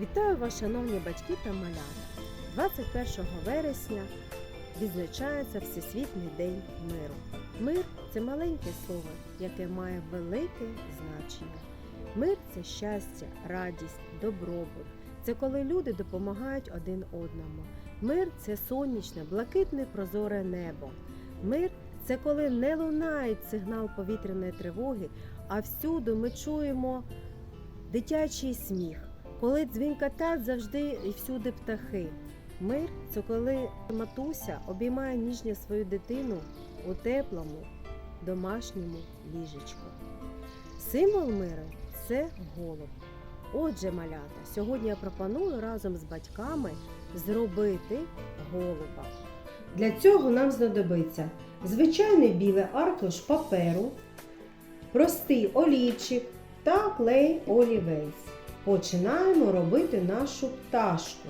Вітаю вас, шановні батьки та малята! 21 вересня відзначається Всесвітній день миру. Мир це маленьке слово, яке має велике значення. Мир це щастя, радість, добробут. Це коли люди допомагають один одному. Мир це сонячне, блакитне, прозоре небо. Мир це коли не лунає сигнал повітряної тривоги, а всюди ми чуємо дитячий сміх, коли дзвінкотять завжди і всюди птахи. Мир це коли матуся обіймає ніжня свою дитину у теплому домашньому ліжечку. Символ миру це голуб. Отже, малята, сьогодні я пропоную разом з батьками зробити голуба. Для цього нам знадобиться звичайний білий аркуш паперу, простий олівчик та клей олівець. Починаємо робити нашу пташку.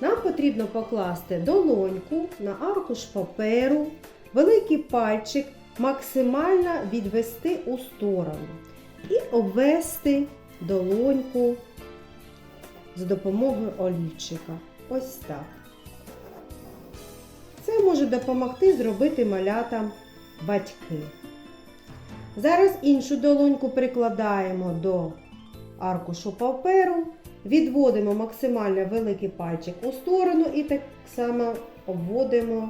Нам потрібно покласти долоньку на аркуш паперу, великий пальчик максимально відвести у сторону і обвести долоньку за допомогою олівчика. Ось так. Це може допомогти зробити малятам батьки. Зараз іншу долоньку прикладаємо до аркушу паперу, відводимо максимально великий пальчик у сторону і так само обводимо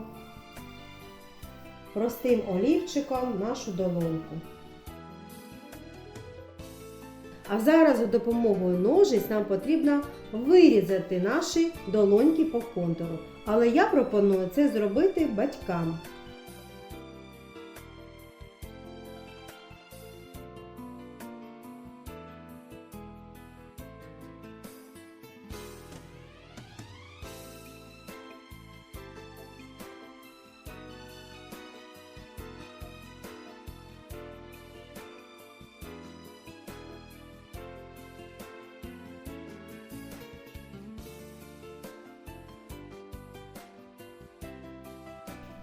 простим олівчиком нашу долоньку. А зараз за допомогою ножиць нам потрібно вирізати наші долоньки по контуру. Але я пропоную це зробити батькам.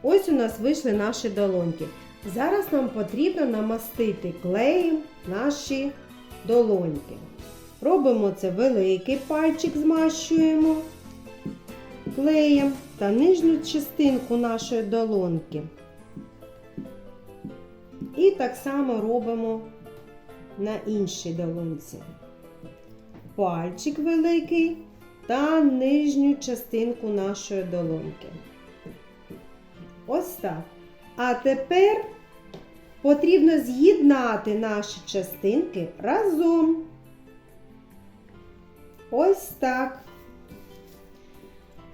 Ось у нас вийшли наші долоньки. Зараз нам потрібно намастити клеєм наші долоньки. Робимо це великий пальчик, змащуємо клеєм та нижню частинку нашої долоньки. І так само робимо на іншій долонці. Пальчик великий та нижню частинку нашої долоньки. Ось так. А тепер потрібно з'єднати наші частинки разом. Ось так.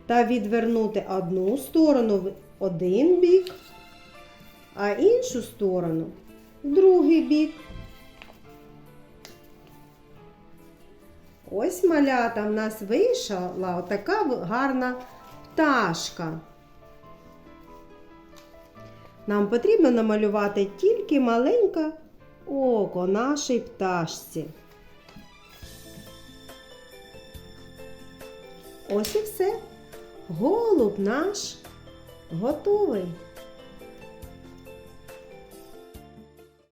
Та відвернути одну сторону в один бік, а іншу сторону в другий бік. Ось малята в нас вийшла отака гарна пташка. Нам потрібно намалювати тільки маленьке око нашій пташці. Ось і все. Голуб наш готовий.